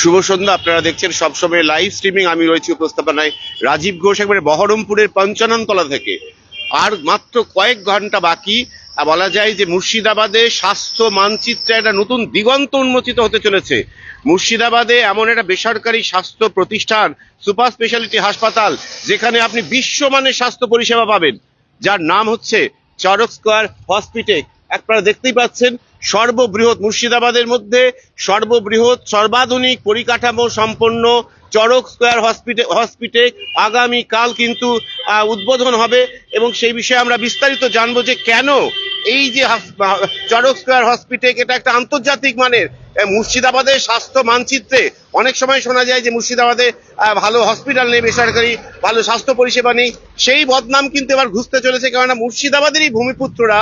শুভ সন্ধ্যা, আপনারা দেখছেন সবসময় লাইভ স্ট্রিমিং আমি রয়েছি উপস্থাপনায় রাজীব ঘোষ, একবারে বহরমপুরের পঞ্চাননতলা থেকে। আর মাত্র কয়েক ঘণ্টা বাকি বলা যায় যে মুর্শিদাবাদে স্বাস্থ্য মানচিত্রে একটা নতুন দিগন্ত উন্মোচিত হতে চলেছে। মুর্শিদাবাদে এমন একটা বেসরকারি স্বাস্থ্য প্রতিষ্ঠান, সুপার স্পেশালিটি হাসপাতাল, যেখানে আপনি বিশ্বমানের স্বাস্থ্য পরিষেবা পাবেন, যার নাম হচ্ছে চরক স্কোয়ার হসপিটেক। আপনারা দেখতেই পাচ্ছেন সর্ববৃহৎ মুর্শিদাবাদের মধ্যে সর্ববৃহৎ, সর্বাধুনিক, পরিকাঠামো সম্পন্ন চরক স্কোয়ার হসপিটে হসপিটেক আগামী কাল কিন্তু উদ্বোধন হবে এবং সেই বিষয়ে আমরা বিস্তারিত জানব যে কেন এই যে চরক স্কোয়ার হসপিটেক এটা একটা আন্তর্জাতিক মানের মুর্শিদাবাদের স্বাস্থ্য মানচিত্রে অনেক সময় শোনা যায় যে মুর্শিদাবাদে ভালো হসপিটাল নেই, বেসরকারি ভালো স্বাস্থ্য পরিষেবা নেই। সেই বদনাম কিন্তু এবার ঘুষতে চলেছে কেননা মুর্শিদাবাদেরই ভূমিপুত্ররা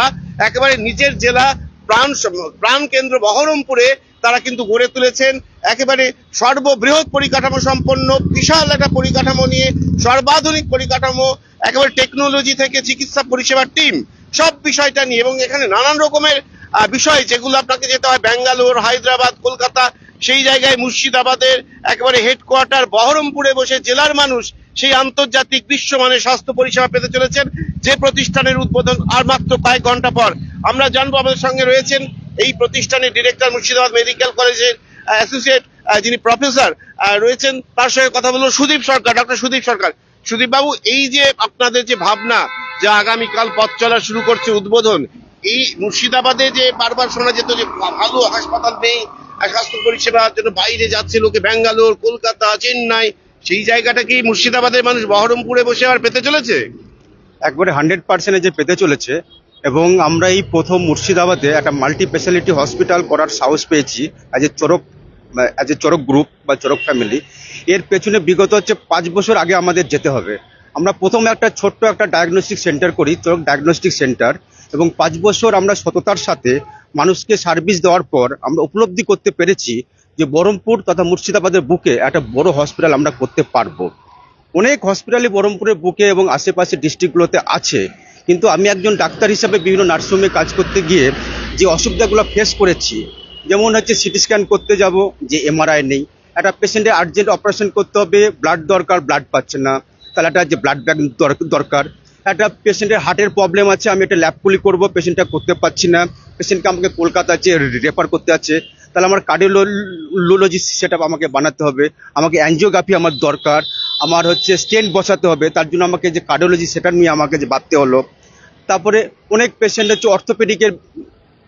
একেবারে নিজের জেলা প্রাণ প্রাণ কেন্দ্র বহরমপুরে তারা কিন্তু গড়ে তুলেছেন। একেবারে সর্ববৃহৎ পরিকাঠামো সম্পন্ন, বিশাল একটা পরিকাঠামো নিয়ে, সর্বাধুনিক পরিকাঠামো, একেবারে টেকনোলজি থেকে চিকিৎসা পরিষেবার টিম সব বিষয়টা নিয়ে। এবং এখানে নানান রকমের বিষয় যেগুলো আপনাকে যেতে হয়, ব্যাঙ্গালোর, হায়দ্রাবাদ, কলকাতা, সেই জায়গায় মুর্শিদাবাদের একেবারে হেডকোয়ার্টার বহরমপুরে বসে জেলার মানুষ সেই আন্তর্জাতিক বিশ্বমানের স্বাস্থ্য পরিষেবা পেতে চলেছেন। যে প্রতিষ্ঠানের উদ্বোধন আর মাত্র কয়েক ঘণ্টা পর। আমরা জানব আমাদের সঙ্গে রয়েছেন এই প্রতিষ্ঠানের ডিরেক্টর মুর্শিদাবাদ মেডিকেল কলেজের অ্যাসোসিয়েট যিনি প্রফেসর রয়েছেন তার সঙ্গে কথা বলব সুদীপ সরকার ডক্টর সুদীপ সরকার। সুদীপ বাবু এই যে আপনাদের যে ভাবনা যে আগামীকাল পথ চলা শুরু করছে উদ্বোধন, এই মুর্শিদাবাদে যে বারবার শোনা যেত যে ভালো হাসপাতাল নেই স্বাস্থ্য পরিষেবার জন্য বাইরে যাচ্ছে, লোকে ব্যাঙ্গালোর, কলকাতা, চেন্নাই, সেই জায়গাটা কি মুর্শিদাবাদের মানুষ বহরমপুরে বসে আর পেতে চলেছে? একবারে হান্ড্রেড পার্সেন্টে যে পেতে চলেছে এবং আমরা এই প্রথম মুর্শিদাবাদে একটা মাল্টি স্পেশালিটি হসপিটাল করার সাহস পেয়েছি as a Charak as a Charak group বা চরক ফ্যামিলি এর পেছনে বিগত হচ্ছে পাঁচ বছর আগে আমাদের যেতে হবে। আমরা প্রথমে একটা ছোট্ট একটা ডায়াগনস্টিক সেন্টার করি চরক ডায়াগনস্টিক সেন্টার এবং পাঁচ বছর আমরা সততার সাথে মানুষকে সার্ভিস দেওয়ার পর আমরা উপলব্ধি করতে পেরেছি যে বহরমপুর তথা মুর্শিদাবাদের বুকে একটা বড় হসপিটাল আমরা করতে পারব। অনেক হসপিটালই বহরমপুরের বুকে এবং আশেপাশে ডিস্ট্রিক্টগুলোতে আছে। কিন্তু আমি একজন ডাক্তার হিসাবে বিভিন্ন নার্সিংহোমে কাজ করতে গিয়ে যে অসুবিধাগুলো ফেস করেছি, যেমন হচ্ছে সিটি স্ক্যান করতে যাব, যে এমআরআই নেই। একটা পেশেন্টের আর্জেন্ট অপারেশন করতে হবে ব্লাড দরকার ব্লাড পাচ্ছে না। তাহলে একটা যে ব্লাড ব্যাগ দরকার। একটা পেশেন্টের হার্টের প্রবলেম আছে, আমি একটা ল্যাবকুলি করব পেশেন্টটা করতে পারছি না। পেশেন্টকে আমাকে কলকাতা আছে রেফার করতে আছে, তাহলে আমার কার্ডিওলজি সেট আমাকে বানাতে হবে। আমাকে অ্যাঞ্জিওগ্রাফি আমার দরকার। আমার হচ্ছে স্টেন্ট বসাতে হবে। তার জন্য আমাকে যে কার্ডিওলজি সেটা নিয়ে আমাকে যে ভাবতে হলো। তারপরে অনেক পেশেন্ট হচ্ছে অর্থোপেডিকের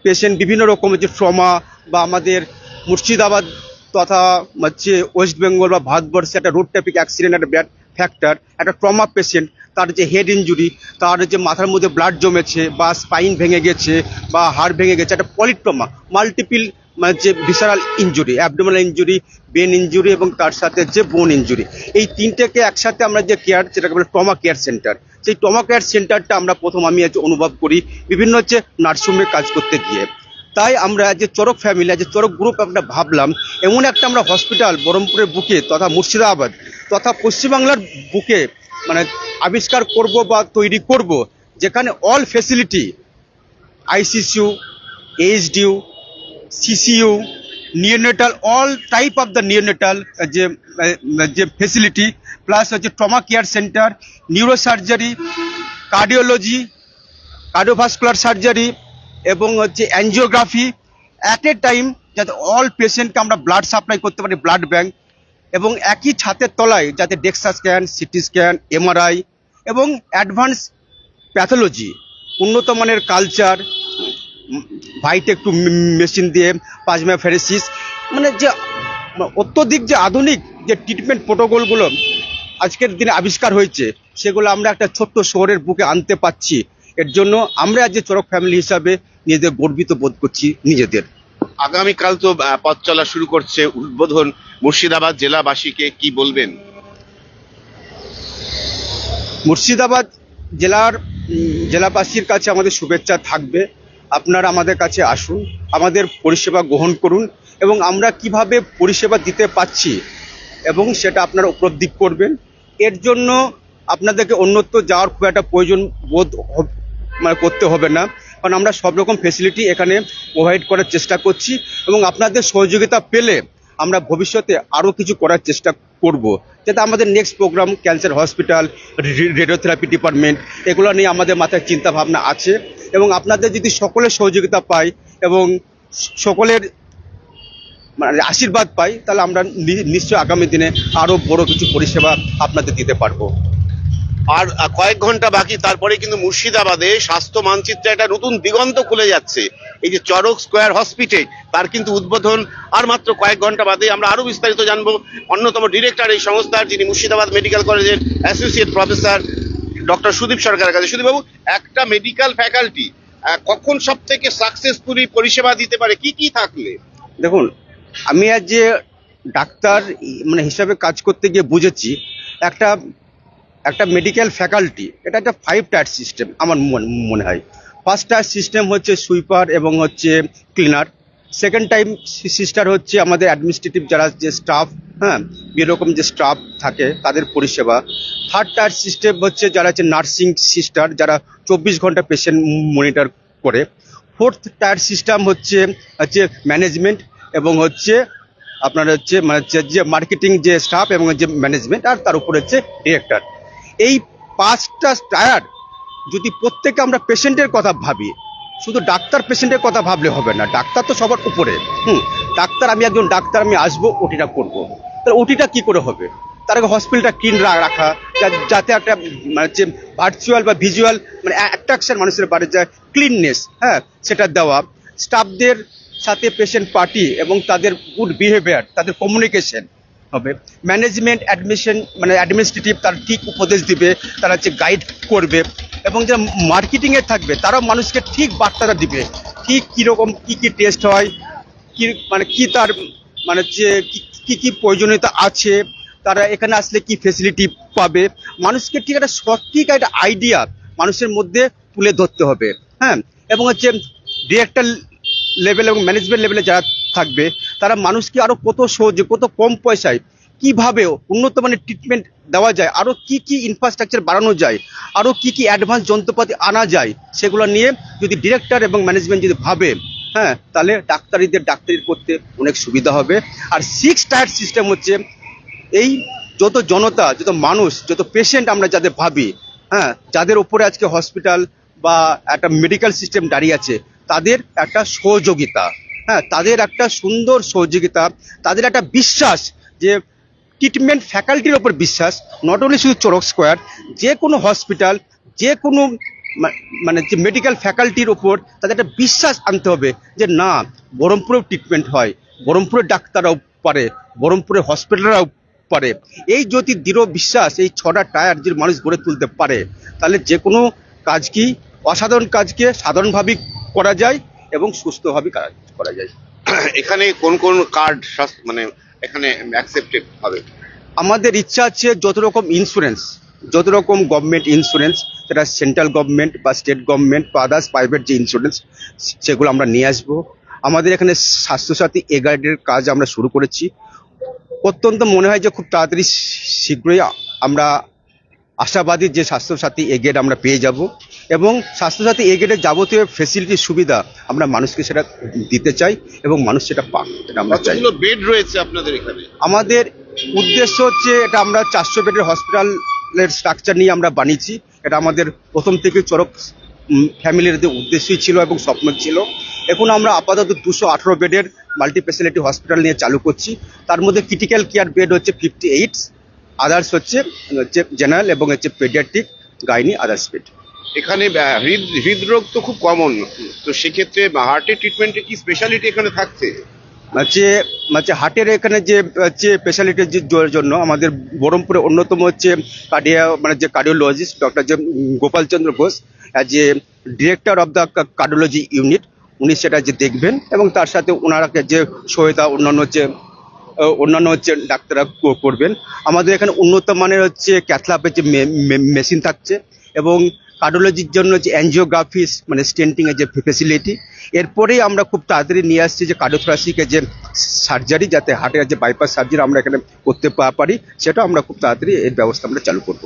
পেশেন্ট বিভিন্ন রকম হচ্ছে ট্রমা বা আমাদের মুর্শিদাবাদ তথা হচ্ছে ওয়েস্ট বেঙ্গল বা ভারতবর্ষে একটা রোড ট্রাফিক অ্যাক্সিডেন্ট একটা ব্যাড ফ্যাক্টর একটা ট্রমা পেশেন্ট তার যে হেড ইঞ্জুরি তার যে মাথার মধ্যে ব্লাড জমেছে বা স্পাইন ভেঙে গেছে বা হাড় ভেঙে গেছে, একটা পলিট্রমা মাল্টিপিল মানে যে visceral injury abdominal injury brain injury এবং তার সাথে যে বোন ইঞ্জুরি এই তিনটেকে একসাথে আমরা যে কেয়ার যেটাকে বলে টমা কেয়ার সেন্টার সেই টমা কেয়ার সেন্টারটা আমরা প্রথম আমি আজ অনুভব করি বিভিন্ন হচ্ছে নার্সিংহোমে কাজ করতে গিয়ে। তাই আমরা যে চরক ফ্যামিলি যে চরক গ্রুপ আমরা ভাবলাম, এমন একটা আমরা হসপিটাল বহরমপুরের বুকে তথা মুর্শিদাবাদ তথা পশ্চিমবাংলার বুকে মানে আবিষ্কার করব বা তৈরি করব, যেখানে all facility ICCU HDU CCU neonatal all type of the neonatal যে যে ফেসিলিটি প্লাস হচ্ছে trauma care centre neuro surgery cardiology cardiovascular surgery এবং হচ্ছে অ্যাঞ্জিওগ্রাফি অ্যাট এ টাইম যাতে অল পেশেন্টকে আমরা ব্লাড সাপ্লাই করতে পারি ব্লাড ব্যাঙ্ক এবং একই ছাদের তলায় যাতে DEXA scan CT scan MRI এবং অ্যাডভান্স প্যাথোলজি উন্নত মানের কালচার ভাইটে একটু মেশিন দিয়ে পাজমা ফেরেসিস মানে যে অত্যধিক যে আধুনিক যে ট্রিটমেন্ট প্রোটোকলগুলো আজকের দিনে আবিষ্কার হয়েছে সেগুলো আমরা একটা ছোট্ট শহরের বুকে আনতে পাচ্ছি এর জন্য আমরা আজ যে চরক ফ্যামিলি হিসাবে নিজেদের গর্বিত বোধ করছি নিজেদের। আগামীকাল তো পথ চলা শুরু করছে উদ্বোধন মুর্শিদাবাদ জেলাবাসীকে কি বলবেন? মুর্শিদাবাদ জেলার জেলাবাসীর কাছে আমাদের শুভেচ্ছা থাকবে। আপনারা আমাদের কাছে আসুন, আমাদের পরিষেবা গ্রহণ করুন এবং আমরা কীভাবে পরিষেবা দিতে পাচ্ছি এবং সেটা আপনারা উপলব্ধি করবেন। এর জন্য আপনাদেরকে অন্যত্র যাওয়ার খুব একটা প্রয়োজন বোধ মানে করতে হবে না। কারণ আমরা সব রকম ফেসিলিটি এখানে প্রোভাইড করার চেষ্টা করছি এবং আপনাদের সহযোগিতা পেলে আমরা ভবিষ্যতে আরও কিছু করার চেষ্টা করব। যাতে আমাদের next program cancer hospital radiotherapy department এগুলো নিয়ে আমাদের মাথায় চিন্তা ভাবনা আছে এবং আপনাদের যদি সকলের সহযোগিতা পাই এবং সকলের মানে আশীর্বাদ পাই, তাহলে আমরা নিশ্চয় আগামী দিনে আরও বড় কিছু পরিষেবা আপনাদের দিতে পারব। আর কয়েক ঘণ্টা বাকি, তারপরে কিন্তু মুর্শিদাবাদে স্বাস্থ্য মানচিত্রে একটা নতুন দিগন্ত খুলে যাচ্ছে। এই যে চরক স্কোয়ার হসপিটাল, তার কিন্তু উদ্বোধন আর মাত্র কয়েক ঘণ্টা বাদে। আমরা আরও বিস্তারিত জানব। অন্যতম ডিরেক্টর এই সংস্থার, যিনি মুর্শিদাবাদ মেডিকেল কলেজের অ্যাসোসিয়েট প্রফেসর, ডক্টর সুদীপ সরকারের কাছে। সুদীপ বাবু, একটা মেডিকেল ফ্যাকাল্টি কখন সব থেকে সাকসেসফুলি পরিষেবা দিতে পারে? কি কি থাকলে? দেখুন, আমি আজ যে ডাক্তার মানে হিসাবে কাজ করতে গিয়ে বুঝেছি, একটা একটা মেডিকেল ফ্যাকাল্টি এটা একটা ফাইভ টায়ার সিস্টেম আমার মন- হয়। ফার্স্ট টায়ার সিস্টেম হচ্ছে সুইপার এবং হচ্ছে ক্লিনার সেকেন্ড টাইম সিস্টার হচ্ছে আমাদের অ্যাডমিনিস্ট্রেটিভ যারা যে স্টাফ হ্যাঁ এরকম যে স্টাফ থাকে, তাদের পরিষেবা। থার্ড টায়ার সিস্টেম হচ্ছে যারা হচ্ছে নার্সিং সিস্টার যারা চব্বিশ ঘণ্টা পেশেন্ট মনিটর করে। ফোর্থ টায়ার সিস্টেম হচ্ছে হচ্ছে ম্যানেজমেন্ট এবং হচ্ছে আপনার হচ্ছে মানে যে মার্কেটিং যে স্টাফ এবং যে ম্যানেজমেন্ট আর তার উপরে হচ্ছে ডিরেক্টর এই পাঁচটা টায়ার যদি প্রত্যেকে আমরা পেশেন্টের কথা ভাবি, শুধু ডাক্তার পেশেন্টের কথা ভাবলে হবে না, ডাক্তার তো সবার উপরে। হুম, ডাক্তার আমি একজন ডাক্তার, আমি আসব, ওটিটা করব। তাহলে ওটিটা কি করে হবে? তার আগে হসপিটালটা ক্লিন রাখা যাতে একটা মানে যে ভার্চুয়াল বা ভিজুয়াল মানে অ্যাট্রাকশন মানুষের বাড়ি যায় ক্লিননেস হ্যাঁ সেটা দেওয়া। স্টাফদের সাথে পেশেন্ট পার্টি এবং তাদের গুড বিহেভিয়ার তাদের কমিউনিকেশন হবে। ম্যানেজমেন্ট অ্যাডমিশন মানে অ্যাডমিনিস্ট্রেটিভ তার ঠিক উপদেশ দিবে, তারা হচ্ছে গাইড করবে এবং যারা মার্কেটিংয়ে থাকবে, তারাও মানুষকে ঠিক বার্তাটা দিবে। ঠিক কীরকম, কী কী টেস্ট হয়, কি মানে কি তার মানে যে কি- কী, কি প্রয়োজনীয়তা আছে, তারা এখানে আসলে কি ফেসিলিটি পাবে? মানুষকে ঠিক একটা সঠিক একটা আইডিয়া মানুষের মধ্যে তুলে ধরতে হবে। হ্যাঁ? এবং হচ্ছে ডিরেক্টর লেভেল এবং ম্যানেজমেন্ট লেভেলে যারা থাকবে, তারা মানুষকে আরও কত সহজে, কত কম পয়সায় কীভাবে উন্নত মানের ট্রিটমেন্ট দেওয়া যায়, আরও কি কি ইনফ্রাস্ট্রাকচার বাড়ানো যায়, আরও কি কি অ্যাডভান্স যন্ত্রপাতি আনা যায়, সেগুলো নিয়ে যদি ডিরেক্টর এবং ম্যানেজমেন্ট যদি ভাবে হ্যাঁ তাহলে ডাক্তারিদের ডাক্তারি করতে অনেক সুবিধা হবে। আর সিক্স টায়ার সিস্টেম হচ্ছে এই যত জনতা, যত মানুষ, যত পেশেন্ট আমরা যাদের ভাবি হ্যাঁ যাদের উপরে আজকে হসপিটাল বা একটা মেডিকেল সিস্টেম দাঁড়িয়ে আছে, তাদের একটা সহযোগিতা। হ্যাঁ তাদের একটা সুন্দর সহযোগিতা, তাদের একটা বিশ্বাস যে ট্রিটমেন্ট ফ্যাকাল্টির ওপর বিশ্বাস নট অনলি শুধু চরক স্কোয়ার যে কোনো হসপিটাল যে কোনো মানে যে মেডিকেল ফ্যাকাল্টির ওপর তাদের একটা বিশ্বাস আনতে হবে যে না বহরমপুরেও ট্রিটমেন্ট হয় বহরমপুরের ডাক্তাররাও পারে বহরমপুরের হসপিটালরাও পারে। এই যদি দৃঢ় বিশ্বাস, এই ছটা টায়ার যদি মানুষ গড়ে তুলতে পারে, তাহলে যে কোনো কাজ কি অসাধারণ কাজকে সাধারণভাবেই করা যায় এবং সুস্থভাবে কাজ করা যায়। এখানে কোন কোন কার্ড মানে এখানে অ্যাকসেপ্টেড হবে? আমাদের ইচ্ছা আছে যত রকম ইন্স্যুরেন্স যত রকম গভর্নমেন্ট ইন্স্যুরেন্স সেটা সেন্ট্রাল গভর্নমেন্ট বা স্টেট গভর্নমেন্ট বা আদার্স প্রাইভেট যে ইন্স্যুরেন্স সেগুলো আমরা নিয়ে আসব। আমাদের এখানে স্বাস্থ্যসাথী এ গাইডের কাজ আমরা শুরু করেছি। অত্যন্ত মনে হয় যে খুব তাড়াতাড়ি শীঘ্রই আমরা আশাবাদী যে স্বাস্থ্যসাথী এ গেট আমরা পেয়ে যাব এবং স্বাস্থ্যসাথী এ গেটের যাবতীয় ফেসিলিটি সুবিধা আমরা মানুষকে সেটা দিতে চাই এবং মানুষ সেটা পাক এটা আমরা চাই। বেড রয়েছে আপনাদের এখানে? আমাদের উদ্দেশ্য হচ্ছে এটা আমরা চারশো বেডের হসপিটালের স্ট্রাকচার নিয়ে আমরা বানিয়েছি। এটা আমাদের প্রথম থেকে চরক ফ্যামিলির যে উদ্দেশ্যই ছিল এবং স্বপ্ন ছিল। এখন আমরা আপাতত দুশো আঠারো বেডের মাল্টি স্পেশালিটি হসপিটাল নিয়ে চালু করছি। তার মধ্যে ক্রিটিক্যাল কেয়ার বেড হচ্ছে ফিফটি এইট আদার্স হচ্ছে হচ্ছে জেনারেল এবং হচ্ছে পেডিয়াট্রিক গাইনি আদার্স বেড এখানে হৃদ হৃদরোগ তো খুব কমন তো সেক্ষেত্রে হার্টের ট্রিটমেন্টে কি স্পেশালিটি এখানে থাকছে? হচ্ছে হচ্ছে হার্টের এখানে যে হচ্ছে স্পেশালিটির যে জন্য আমাদের বহরমপুরে অন্যতম হচ্ছে কার্ডিয়া মানে যে কার্ডিওলজিস্ট ডক্টর যে Gopal Chandra Ghosh a director of the cardiology unit উনি সেটা যে দেখবেন এবং তার সাথে ওনারাকে যে সহায়তা অন্যান্য হচ্ছে আহ, অন্যান্য হচ্ছে ডাক্তাররা করবেন। আমাদের এখানে উন্নত মানের হচ্ছে ক্যাথলাপের যে মেশিন থাকছে এবং কার্ডিওলজির জন্য যে অ্যাঞ্জিওগ্রাফিস মানে স্টেন্টিং এর যে ফেসিলিটি এরপরেই আমরা খুব তাড়াতাড়ি নিয়ে আসছি যে কার্ডিওথোরাসিকের যে সার্জারি যাতে হার্টের যে বাইপাস সার্জারি আমরা এখানে করতে পারি সেটা আমরা খুব তাড়াতাড়ি এর ব্যবস্থা আমরা চালু করব।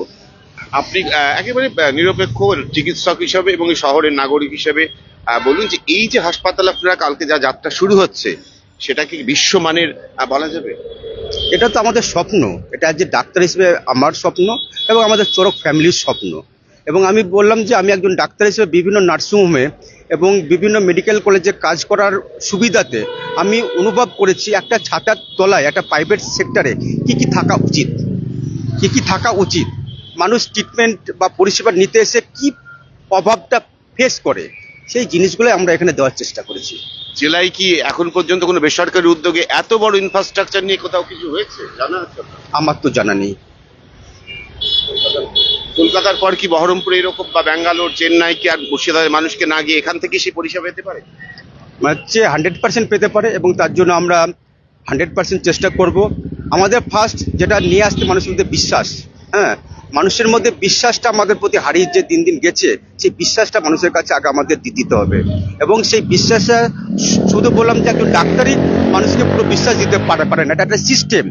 আপনি একেবারে নিরপেক্ষ চিকিৎসক হিসাবে এবং শহরের নাগরিক হিসেবে বলুন যে এই যে হাসপাতাল আপনারা কালকে যা যাত্রা শুরু হচ্ছে সেটা কি বিশ্বমানের বলা যাবে? এটা তো আমাদের স্বপ্ন। এটা যে ডাক্তার হিসেবে আমার স্বপ্ন এবং আমাদের চরক ফ্যামিলির স্বপ্ন। এবং আমি বললাম যে আমি একজন ডাক্তার হিসেবে বিভিন্ন নার্সিংহোমে এবং বিভিন্ন মেডিকেল কলেজে কাজ করার সুবিধাতে আমি অনুভব করেছি একটা ছাতার তলায়, একটা প্রাইভেট সেক্টরে কি কি থাকা উচিত। কি কি থাকা উচিত। মানুষ ট্রিটমেন্ট বা পরিষেবা নিতে এসে কি অভাবটা ফেস করে, সেই জিনিসগুলো আমরা এখানে দেওয়ার চেষ্টা করেছি। জেলায় কি এখন পর্যন্ত কোনো বেসরকারি উদ্যোগে এত বড় ইনফ্রাস্ট্রাকচার নিয়ে কোথাও কিছু হয়েছে? জানা আছে আমার তো জানা নেই। কলকাতার পর কি বহরমপুর এরকম বা ব্যাঙ্গালোর চেন্নাই কি আর মুর্শিদাবাদের মানুষকে না গিয়ে এখান থেকে সে পরিষেবা পেতে পারে? হচ্ছে হান্ড্রেড পার্সেন্ট পেতে পারে এবং তার জন্য আমরা হান্ড্রেড পার্সেন্ট চেষ্টা করব। আমাদের ফার্স্ট যেটা নিয়ে আসতে মানুষের মধ্যে বিশ্বাস হ্যাঁ মানুষের মধ্যে বিশ্বাসটা আমাদের প্রতি হারিয়ে যে দিন দিন গেছে, সেই বিশ্বাসটা মানুষের কাছে আগে আমাদের দিতে হবে। এবং সেই বিশ্বাসটা শুধু বললাম যে একজন ডাক্তারই মানুষকে পুরো বিশ্বাস দিতে পারে পারে না, এটা একটা সিস্টেম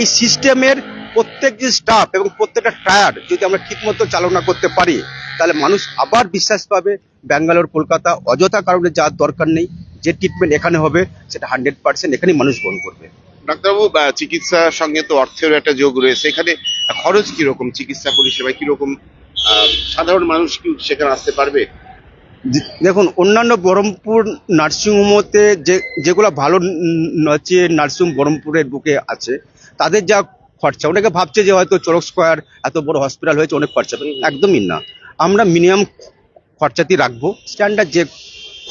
এই সিস্টেমের প্রত্যেক যে স্টাফ এবং প্রত্যেকটা টায়ার যদি আমরা ঠিকমতো চালনা করতে পারি, তাহলে মানুষ আবার বিশ্বাস পাবে। ব্যাঙ্গালোর, কলকাতা অযথা কারণে যাওয়ার দরকার নেই। যে ট্রিটমেন্ট এখানে হবে, সেটা হান্ড্রেড পার্সেন্ট এখানেই মানুষ গ্রহণ করবে। ডাক্তারবাবু চিকিৎসার সঙ্গে তো অর্থের একটা যোগ রয়েছে। এখানে খরচ কীরকম চিকিৎসা পরিষেবা কীরকম? সাধারণ মানুষ কি সেখানে আসতে পারবে? দেখুন অন্যান্য বহরমপুর নার্সিংহোমতে যে যেগুলো ভালো হচ্ছে নার্সিংহোম বহরমপুরের বুকে আছে তাদের যা খরচা অনেকে ভাবছে যে হয়তো চড়ক স্কোয়ার এত বড় হসপিটাল হয়েছে অনেক খরচা একদমই না। আমরা মিনিমাম খরচাতেই রাখব স্ট্যান্ডার্ড যে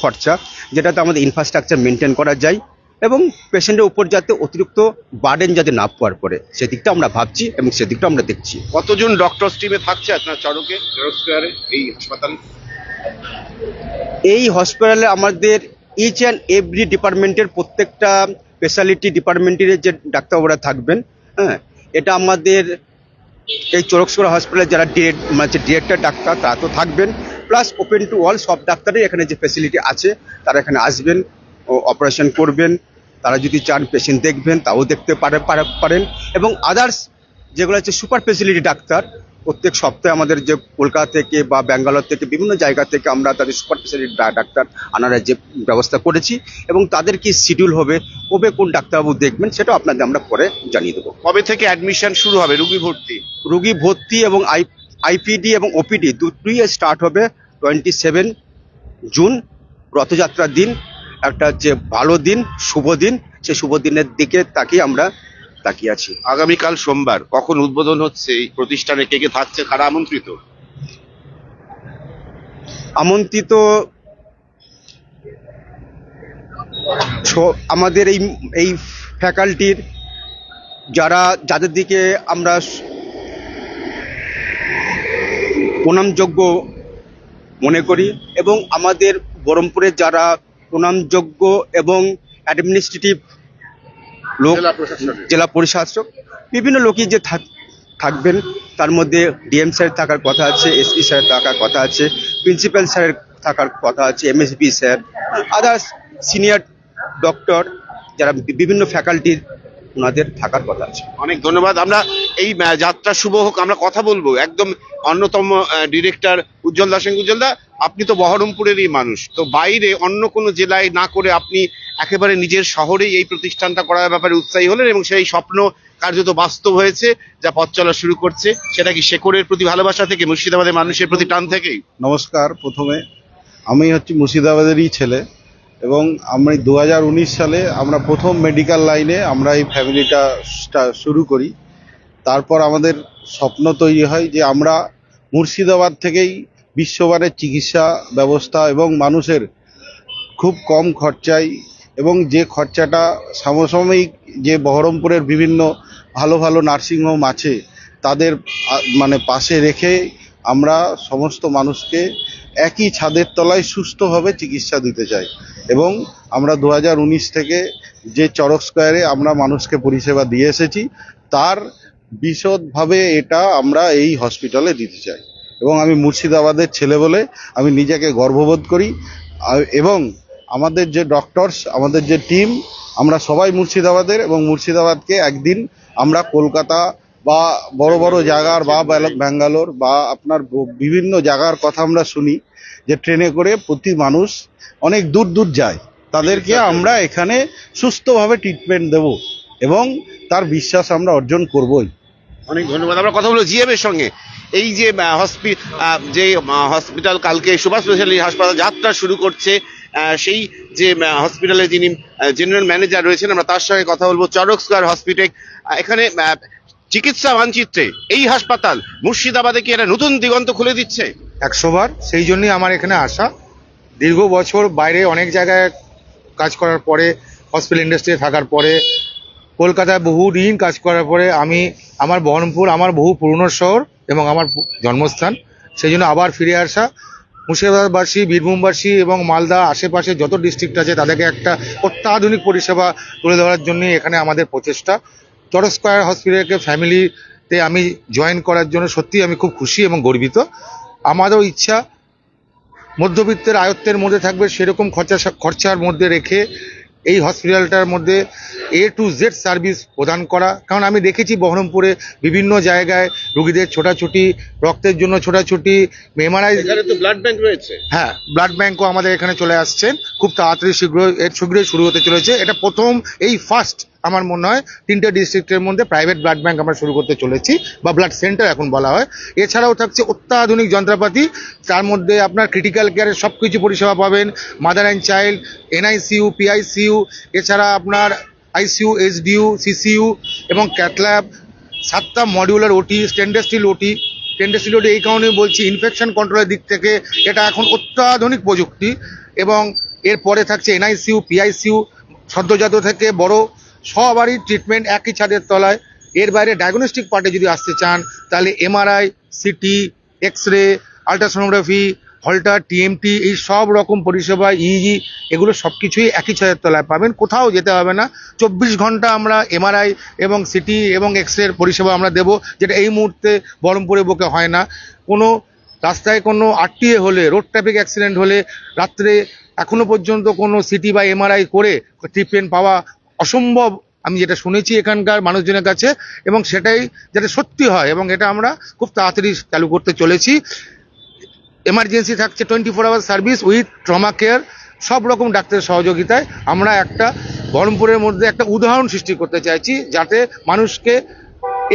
খরচা যেটাতে আমাদের ইনফ্রাস্ট্রাকচার মেনটেন করা যায় এবং পেশেন্টের উপর যাতে অতিরিক্ত বার্ডেন যাতে না পড়ার পরে। সেদিকটা আমরা ভাবছি এবং সেদিকটা আমরা দেখছি। কতজন ডক্টর টিমে থাকছে আপনার চরকে? চরক স্কোয়ারে এই হাসপাতালে? এই হসপিটালে আমাদের ইচ অ্যান্ড এভরি ডিপার্টমেন্টের প্রত্যেকটা স্পেশালিটি ডিপার্টমেন্টের যে ডাক্তারবাবুরা থাকবেন হ্যাঁ এটা আমাদের এই চরকসোড়া হসপিটালে যারা ডিরেক্ট মানে ডিরেক্টর ডাক্তার তারা তো থাকবেন। প্লাস ওপেন টু অল সব ডাক্তারই এখানে যে ফেসিলিটি আছে তারা এখানে আসবেন। অপারেশন করবেন তারা যদি চান পেশেন্ট দেখবেন তাও দেখতে পারে পারে- পারেন। এবং আদার্স যেগুলো হচ্ছে সুপার ফেসিলিটি ডাক্তার প্রত্যেক সপ্তাহে আমাদের যে কলকাতা থেকে বা ব্যাঙ্গালোর থেকে বিভিন্ন জায়গা থেকে আমরা তাদের সুপার ফেসিলিটি ডাক্তার আনার যে ব্যবস্থা করেছি এবং তাদের কি শিডিউল হবে কবে কোন ডাক্তারবাবু দেখবেন সেটাও আপনাদের আমরা পরে জানিয়ে দেবো। কবে থেকে অ্যাডমিশন শুরু হবে রুগী ভর্তি? রুগী ভর্তি এবং আই আইপিডি এবং ওপিডি দুটোই স্টার্ট হবে টোয়েন্টি সেভেন জুন রথযাত্রার দিন। একটা যে ভালো দিন শুভ দিন সেই শুভ দিনের দিকে তাকিয়ে আমরা তাকিয়ে আছি। আগামীকাল সোমবার কখন উদ্বোধন হচ্ছে এই প্রতিষ্ঠানে? কে কে থাকছে? কারা আমন্ত্রিত? আমন্ত্রিত আমাদের এই এই ফ্যাকাল্টির যারা যাদের দিকে আমরা প্রণামযোগ্য মনে করি এবং আমাদের বহরমপুরের যারা প্রণামযোগ্য এবং অ্যাডমিনিস্ট্রেটিভ লোক জেলা প্রশাসক বিভিন্ন লোকই যে থাক- থাকবেন তার মধ্যে ডিএম স্যার থাকার কথা আছে এসপি স্যার থাকার কথা আছে প্রিন্সিপাল স্যারের থাকার কথা আছে MSB sir others senior doctor যারা বিভিন্ন ফ্যাকাল্টির ওনাদের থাকার কথা আছে। অনেক ধন্যবাদ। আমরা এই যাত্রা শুভ হোক আমরা কথা বলব। একদম অন্যতম ডিরেক্টর উজ্জ্বল দাস উজ্জ্বল দা আপনি তো বহরমপুরেরই মানুষ। তো বাইরে অন্য কোনো জেলায় না করে আপনি একেবারে নিজের শহরেই এই প্রতিষ্ঠানটা করার ব্যাপারে উৎসাহী হলেন এবং সেই স্বপ্ন কার্যত বাস্তব হয়েছে যা পথ চলা শুরু করছে। সেটা কি শেকড়ের প্রতি ভালোবাসা থেকে মুর্শিদাবাদের মানুষের প্রতি টান থেকেই? নমস্কার প্রথমে। আমি হচ্ছি মুর্শিদাবাদেরই ছেলে। এবং আমি দু হাজার উনিশ সালে আমরা প্রথম মেডিকেল লাইনে আমরা এই ফ্যামিলিটা শুরু করি। তারপর আমাদের স্বপ্ন তৈরি হয় যে আমরা মুর্শিদাবাদ থেকেই বিশ্বমানের চিকিৎসা ব্যবস্থা এবং মানুষের খুব কম খরচায় এবং যে খরচাটা সমসাময়িক যে বহরমপুরের বিভিন্ন ভালো ভালো নার্সিংহোম আছে, তাদের মানে পাশে রেখে আমরা সমস্ত মানুষকে একই ছাদের তলায় সুস্থভাবে চিকিৎসা দিতে চাই। এবং আমরা দু হাজার উনিশ থেকে যে চরক স্কোয়ারে আমরা মানুষকে পরিষেবা দিয়ে এসেছি, তার বিশদভাবে এটা আমরা এই হসপিটালে দিতে চাই। এবং আমি মুর্শিদাবাদের ছেলে বলে আমি নিজেকে গর্ববোধ করি। এবং আমাদের যে ডক্টরস, আমাদের যে টিম, আমরা সবাই মুর্শিদাবাদের এবং মুর্শিদাবাদকে একদিন আমরা কলকাতা বা বড় বড় জায়গার বা ব্যাঙ্গালোর বা আপনার বিভিন্ন জায়গার কথা আমরা শুনি। যে ট্রেনে করে প্রতি মানুষ অনেক দূর দূর যায় তাদেরকে আমরা এখানে সুস্থভাবে ট্রিটমেন্ট দেব এবং তার বিশ্বাস আমরা অর্জন করবই। অনেক ধন্যবাদ। আমরা কথা বলব জিএম এর সঙ্গে। এই যে হসপি যে হসপিটাল কালকে সুভাষ স্পেশালিটি হাসপাতাল যাত্রা শুরু করছে সেই যে হসপিটালে যিনি জেনারেল ম্যানেজার রয়েছেন আমরা তার সঙ্গে কথা বলব। চরক স্কোয়ার হসপিটাল এখানে চিকিৎসা মানচিত্রে এই হাসপাতাল মুর্শিদাবাদে কি একটা নতুন দিগন্ত খুলে দিচ্ছে? একশো বার। সেই জন্যই আমার এখানে আসা। দীর্ঘ বছর বাইরে অনেক জায়গায় কাজ করার পরে হসপিটাল ইন্ডাস্ট্রি থাকার পরে, কলকাতায় বহু দিন কাজ করার পরে আমি আমার বহরমপুর, আমার বহু পুরনো শহর এবং আমার জন্মস্থান। সেই জন্য আবার ফিরে আসা। মুর্শিদাবাদবাসী, বীরভূমবাসী এবং মালদা আশেপাশে যত ডিস্ট্রিক্ট আছে, তাদেরকে একটা অত্যাধুনিক পরিষেবা তুলে ধরার জন্যই এখানে আমাদের প্রচেষ্টা। চরক স্কোয়ার হসপিটালকে ফ্যামিলিতে আমি জয়েন করার জন্য সত্যিই আমি খুব খুশি এবং গর্বিত। আমারও ইচ্ছা মধ্যবিত্তের আয়ত্তের মধ্যে থাকবে সেরকম খরচা খরচার মধ্যে রেখে এই হসপিটালটার মধ্যে এ টু জেড সার্ভিস প্রদান করা। কারণ আমি দেখেছি বহরমপুরে বিভিন্ন জায়গায় রুগীদের ছোটাছুটি রক্তের জন্য ছোটাছুটি এমআরআই এখানে তো ব্লাড ব্যাংক রয়েছে। হ্যাঁ ব্লাড ব্যাংকও আমাদের এখানে চলে আসছেন খুব তাড়াতাড়ি শীঘ্র এর শীঘ্রই শুরু হতে চলেছে। এটা প্রথম এই ফার্স্ট আমার মনে হয় তিনটে ডিস্ট্রিক্টের মধ্যে প্রাইভেট ব্লাড ব্যাংক আমরা শুরু করতে চলেছি, বা ব্লাড সেন্টার এখন বলা হয়। এছাড়াও থাকছে অত্যাধুনিক যন্ত্রপাতি, তার মধ্যে আপনার ক্রিটিক্যাল কেয়ারের সব কিছু পরিষেবা পাবেন mother and child NICU PICU এছাড়া আপনার আইসিইউ এইচডিইউ সিসিইউ এবং ক্যাথল্যাব সাতটা modular OT stainless steel OT stainless steel OT এই কারণেই বলছি ইনফেকশন কন্ট্রোলের দিক থেকে এটা এখন অত্যাধুনিক প্রযুক্তি এবং এরপরে থাকছে এনআইসিউ পিআইসিউ সদ্যজাত থেকে বড় সবারই ট্রিটমেন্ট একই ছাদের তলায়। এর বাইরে ডায়াগনস্টিক পার্টে যদি আসতে চান, তাহলে MRI CT X ray ultrasonography Holter TMT এই সব রকম পরিষেবা ইজি এগুলো সব কিছুই একই ছাদের তলায় পাবেন। কোথাও যেতে হবে না। চব্বিশ ঘণ্টা আমরা এমআরআই এবং সিটি এবং এক্স রে পরিষেবা আমরা দেবো, যেটা এই মুহূর্তে বহরমপুরে বুকে হয় না। কোনো রাস্তায় কোনো আরটিএ হলে রোড ট্রাফিক অ্যাক্সিডেন্ট হলে, রাত্রে এখনও পর্যন্ত কোনো সিটি বা এমআরআই করে ট্রিটমেন্ট পাওয়া অসম্ভব আমি যেটা শুনেছি এখানকার মানুষজনের কাছে এবং সেটাই যেটা সত্যি হয় এবং এটা আমরা খুব তাড়াতাড়ি চালু করতে চলেছি। এমার্জেন্সি থাকছে twenty four hour service with trauma care সব রকম ডাক্তারের সহযোগিতায় আমরা একটা বহরমপুরের মধ্যে একটা উদাহরণ সৃষ্টি করতে চাইছি যাতে মানুষকে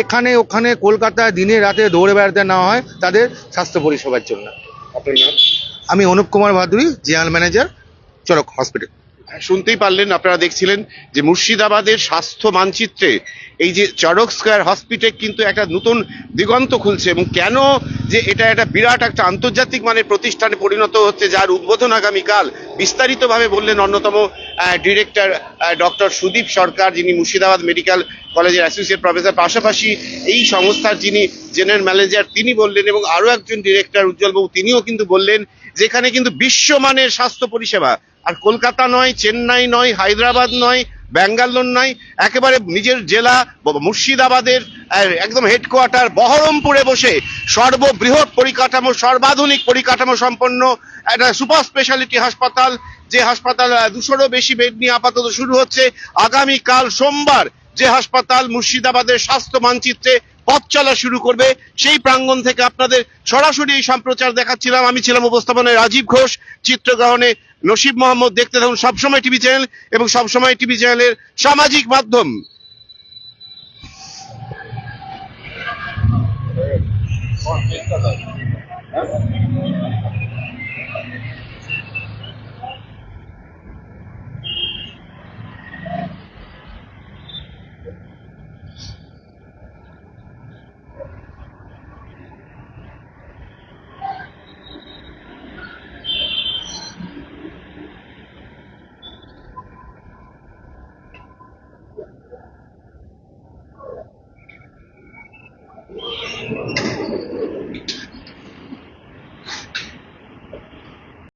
এখানে ওখানে কলকাতায় দিনে রাতে দৌড়ে বেড়াতে না হয় তাদের স্বাস্থ্য পরিষেবার জন্য। আমি Anup Kumar Bhaduri general manager Charak hospital. শুনতেই পারলেন, আপনারা দেখছিলেন যে মুর্শিদাবাদের স্বাস্থ্য মানচিত্রে এই যে চড়ক স্কোয়ার হসপিটাল কিন্তু একটা নতুন দিগন্ত খুলছে এবং কেন যে এটা একটা বিরাট একটা আন্তর্জাতিক মানের প্রতিষ্ঠানে পরিণত হচ্ছে যার উদ্বোধন আগামীকাল, বিস্তারিতভাবে বললেন অন্যতম ডিরেক্টর ডক্টর সুদীপ সরকার যিনি মুর্শিদাবাদ মেডিকেল কলেজের অ্যাসোসিয়েট প্রফেসর, পাশাপাশি এই সংস্থার যিনি জেনারেল ম্যানেজার তিনি বললেন এবং আরও একজন ডিরেক্টর উজ্জ্বলবাবু তিনিও কিন্তু বললেন যেখানে কিন্তু বিশ্বমানের স্বাস্থ্য পরিষেবা। আর কলকাতা নয়, চেন্নাই নয়, হায়দ্রাবাদ নয়, ব্যাঙ্গালোর নয়, একেবারে নিজের জেলা মুর্শিদাবাদের একদম হেডকোয়ার্টার, বহরমপুরে বসে সর্ববৃহৎ পরিকাঠামো, সর্বাধুনিক পরিকাঠামো সম্পন্ন একটা সুপার স্পেশালিটি হাসপাতাল, যে হাসপাতাল দুশোরও বেশি বেড নিয়ে আপাতত শুরু হচ্ছে। আগামীকাল সোমবার যে হাসপাতাল মুর্শিদাবাদের স্বাস্থ্য মানচিত্রে পথ চলা শুরু করবে। সেই প্রাঙ্গণ থেকে আপনাদের সরাসরি এই সম্প্রচার দেখাচ্ছিলাম। আমি ছিলাম উপস্থাপনায় রাজীব ঘোষ, চিত্রগ্রহণে নসিব মোহাম্মদ। দেখতে থাকুন সবসময় টিভি চ্যানেল এবং সবসময় টিভি চ্যানেলের সামাজিক মাধ্যম।